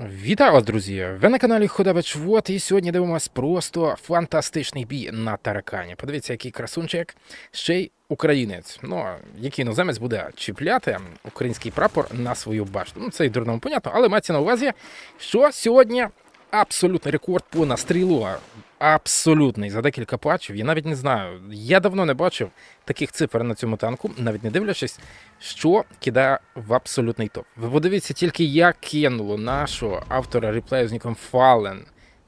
Вітаю вас, друзі! Ви на каналі Ходавич Вот, і сьогодні дивимось просто фантастичний бій на таракані. Подивіться, який красунчик, ще й українець. Ну, який іноземець буде чіпляти український прапор на свою башту. Ну, це і дурному понятно, але мається на увазі, що сьогодні абсолютний рекорд по настрілу. Абсолютний за декілька патчів. Я навіть не знаю. Я давно не бачив таких цифр на цьому танку, навіть не дивлячись, що кидає в абсолютний топ. Ви подивіться тільки, як кинуло нашого автора реплею з ніком Fallen.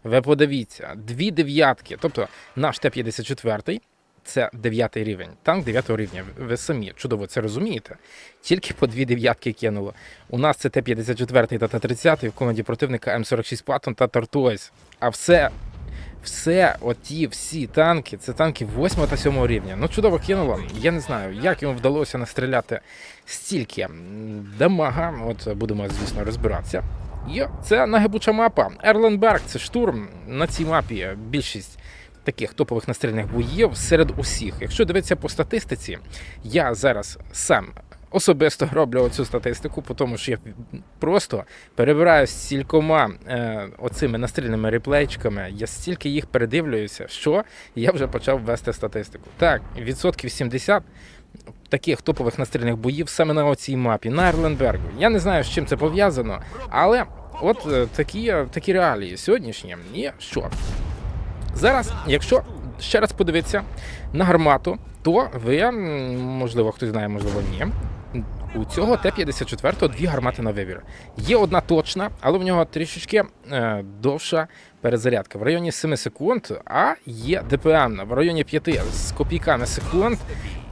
Ви подивіться, дві дев'ятки. Тобто наш Т-54 це дев'ятий рівень, танк дев'ятого рівня. Ви самі чудово це розумієте. Тільки по дві дев'ятки кинуло. У нас це Т-54 та Т-30 в команді противника М46 Patton та Tortoise. А все все, оті всі танки, це танки 8 та 7 рівня. Ну, чудово кинуло. Я не знаю, як йому вдалося настріляти стільки дамага. От будемо, звісно, розбиратися. І це нагибуча мапа. Ерленберг, це штурм. На цій мапі більшість таких топових настрільних боїв серед усіх. Якщо дивитися по статистиці, я зараз сам. Особисто роблю оцю статистику, тому що я просто перебираю стількома е, оцими настрільними реплейчиками, я стільки їх передивлююся, що я вже почав вести статистику. Так, відсотків 70 таких топових настрільних боїв саме на оцій мапі, на Ерленбергу. Я не знаю, з чим це пов'язано, але от е, такі, такі реалії сьогоднішні. І що? Зараз, якщо ще раз подивитися на гармату, то ви, можливо, хтось знає, можливо, ні. У цього Т-54 дві гармати на вибір. Є одна точна, але в нього трішечки е, довша перезарядка в районі 7 секунд, а є ДПМ в районі 5 з копійками секунд.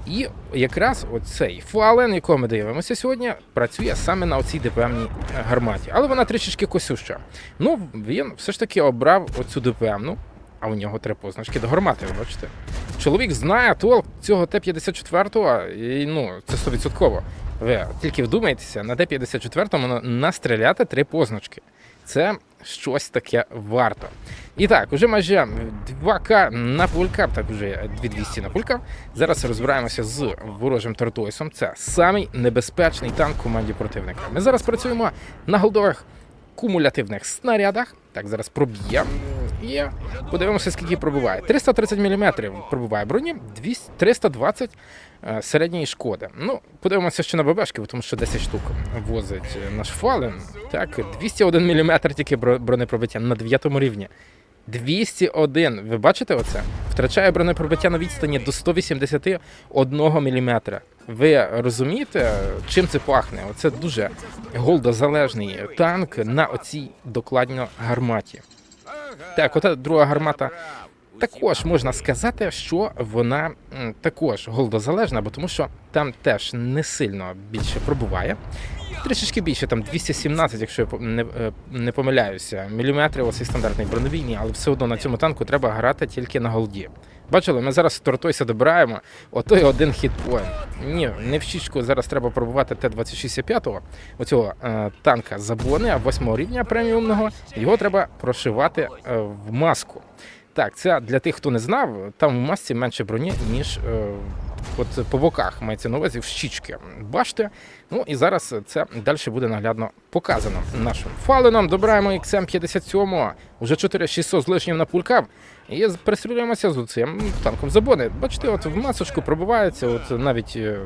І якраз оцей фален, якого ми дивимося сьогодні, працює саме на оцій ДПМній гарматі. Але вона трішечки косюща. Ну, він все ж таки обрав оцю ДПМну, а у нього три позначки до гармати, ви бачите. Чоловік знає толк цього Т-54, і ну, це 100%. Ви тільки вдумайтеся, на Т-54 настріляти три позначки. Це щось таке варто. І так, уже майже 2К на пулькап, так уже 2200 на пулькап. Зараз розбираємося з ворожим Тортойсом. Це самий небезпечний танк команді противника. Ми зараз працюємо на голдових кумулятивних снарядах. Так, зараз проб'є. І подивимося, скільки пробуває. 330 мм пробуває броні, 200, 320 е, середньої шкоди. Ну, подивимося ще на ББшки, тому що 10 штук возить наш фален. Так, 201 мм тільки бро- бронепробиття на 9 рівні. 201. Ви бачите оце? Втрачає бронепробиття на відстані до 181 мм. Ви розумієте, чим це пахне? Оце дуже голдозалежний танк на оцій докладно гарматі. Так, ота друга гармата також можна сказати, що вона також голодозалежна, бо тому що там теж не сильно більше пробуває. Трішечки більше, там 217, якщо я не, е, не помиляюся, міліметрів оцей стандартний бронебійний, але все одно на цьому танку треба грати тільки на голді. Бачили, ми зараз Тортойся добираємо, отой один хітпоінт. Ні, не в щічку зараз треба пробувати Т-26-5, оцього е, танка Забони 8 рівня преміумного. Його треба прошивати е, в маску. Так, це для тих, хто не знав, там в масці менше броні, ніж е, от по боках мається на увазі в щічки. Бачите? Ну і зараз це далі буде наглядно показано нашим фаленом. Добираємо XM57, уже 4600 з лишнім на пулькав. І пристрілюємося з цим танком забони. Бачите, от в масочку пробивається, от навіть е,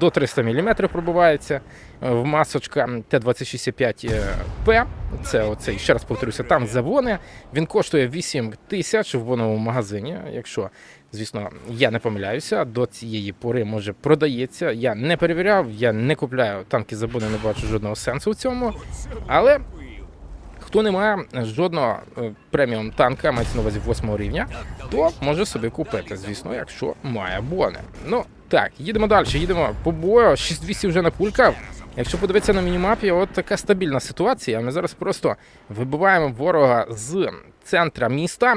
до 300 мм пробивається е, в масочка Т-26-5П. Це оцей, ще раз повторюся, там завони. Він коштує 8 тисяч в воновому магазині. Якщо, звісно, я не помиляюся, до цієї пори може продається. Я не перевіряв, я не купляю танки забони, не бачу жодного сенсу в цьому. Але хто не має жодного е, преміум танка, мається на увазі 8 рівня, то може собі купити, звісно, якщо має бони. Ну так, їдемо далі, їдемо по бою. 6200 вже напулькав. Якщо подивитися на мінімапі, от така стабільна ситуація. Ми зараз просто вибиваємо ворога з центра міста.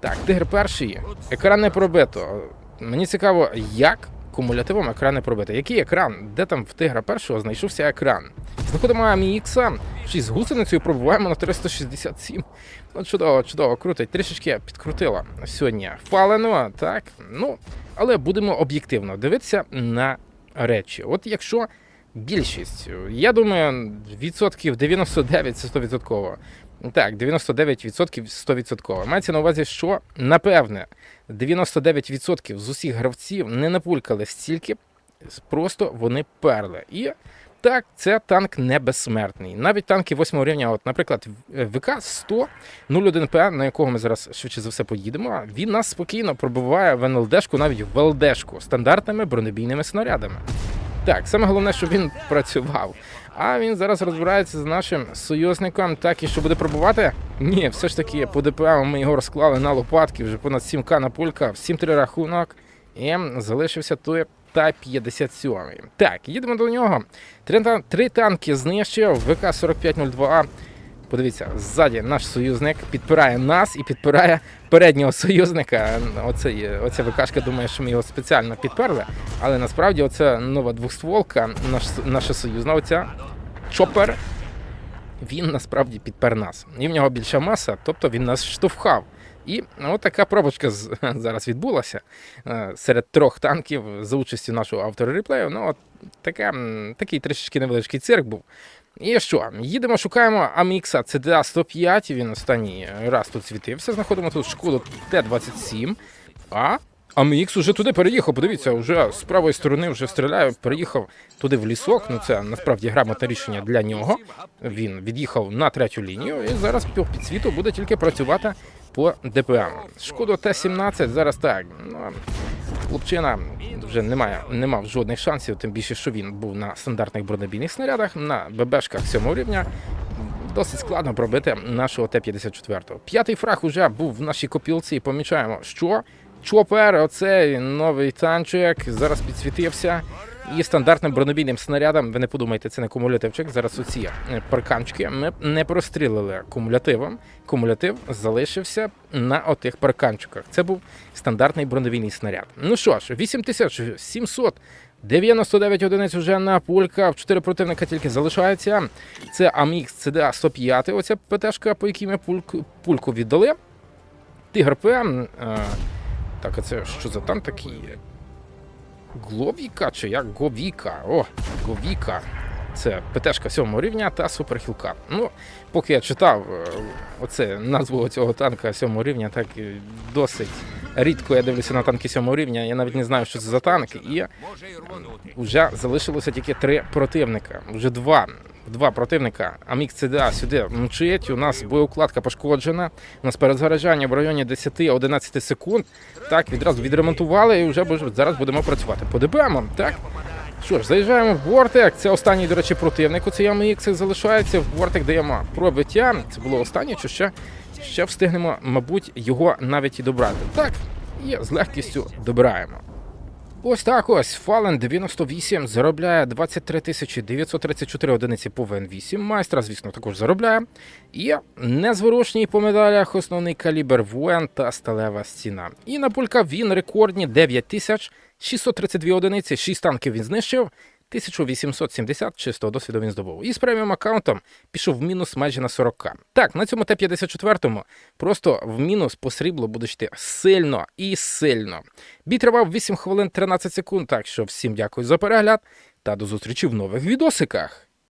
Так, тигр перший, екран не пробито. Мені цікаво, як кумулятивом екран не пробити. Який екран? Де там в тигра першого знайшовся екран? Знаходимо AMX, 6 з гусеницею пробуваємо на 367. Ну, чудово, чудово, крутить. Трішечки підкрутила сьогодні фалено, так. Ну, але будемо об'єктивно дивитися на речі. От якщо більшість. Я думаю, відсотків 99 це 100%. Так, 99% 100%. Мається на увазі, що напевне 99% з усіх гравців не напулькали стільки, просто вони перли. І так, це танк не безсмертний. Навіть танки 8 рівня, от, наприклад, ВК 100 01П, на якого ми зараз швидше за все поїдемо, він нас спокійно пробиває в НЛДшку, навіть в ЛДшку, стандартними бронебійними снарядами. Так, саме головне, щоб він працював. А він зараз розбирається з нашим союзником. Так і що буде пробувати? Ні, все ж таки по ДПМ ми його розклали на лопатки, вже понад 7к на пулька, всім три рахунок. І залишився той та 57 Так, їдемо до нього. Три, три танки знищив, ВК-4502. Подивіться, ззаді наш союзник підпирає нас і підпирає переднього союзника. Оце, оця ВКшка думає, що ми його спеціально підперли, але насправді оця нова двохстволка, наш, наша союзна, оця чопер, він насправді підпер нас. І в нього більша маса, тобто він нас штовхав. І от така пробочка зараз відбулася е, серед трьох танків за участю нашого автора реплею. Ну, от така, такий трішечки невеличкий цирк був. І що? Їдемо, шукаємо Амікса CDA 105. Він останній раз тут світився. Знаходимо тут шкоду Т-27. А Амікс уже туди переїхав. Подивіться, вже з правої сторони вже стріляє, переїхав туди в лісок. Ну це насправді грамотне рішення для нього. Він від'їхав на третю лінію і зараз по підсвіту буде тільки працювати по ДПМ. Шкода Т-17 зараз так. Ну, хлопчина вже немає, не мав жодних шансів, тим більше, що він був на стандартних бронебійних снарядах, на ББшках 7 рівня. Досить складно пробити нашого Т-54. П'ятий фраг уже був в нашій копілці помічаємо, що Чопер, оцей новий танчик, зараз підсвітився. І стандартним бронебійним снарядом, ви не подумайте, це не кумулятивчик. Зараз оці е, парканчики ми не прострілили кумулятивом. Кумулятив залишився на отих парканчиках. Це був стандартний бронебійний снаряд. Ну що ж, 8700 99 одиниць вже на пулька. В 4 противника тільки залишається. Це AMX CDA 105, оця ПТшка, по якій ми пульку, пульку віддали. Тигр ПМ. Е, так, а це що за танк такий? Гловіка чи як Говіка? О, Говіка. Це ПТшка 7 рівня та суперхілка. Ну, поки я читав е, оце назву цього танка 7 рівня, так досить рідко я дивлюся на танки 7 рівня. Я навіть не знаю, що це за танк. І вже залишилося тільки три противника. Вже два. Два противника. Амік ЦДА сюди мчить. У нас боєукладка пошкоджена. У нас перезаряджання в районі 10-11 секунд. Так, відразу відремонтували і вже зараз будемо працювати по ДБМам. Так. Що ж, заїжджаємо в бортик. Це останній, до речі, противник. У цей AMX залишається. В бортик даємо пробиття. Це було останнє, чи ще, ще встигнемо, мабуть, його навіть і добрати. Так, і з легкістю добираємо. Ось так ось Fallen 98 заробляє 23 тисячі 934 одиниці по ВН8. Майстра, звісно, також заробляє. І незворушній по медалях основний калібр ВН та сталева стіна. І на пулька він рекордні 9632 одиниці, 6 танків він знищив. 1870 чистого досвіду він здобув. І з преміум аккаунтом пішов в мінус майже на 40к. Так, на цьому Т-54 просто в мінус по сріблу будеш йти сильно і сильно. Бій тривав 8 хвилин 13 секунд, так що всім дякую за перегляд та до зустрічі в нових відосиках.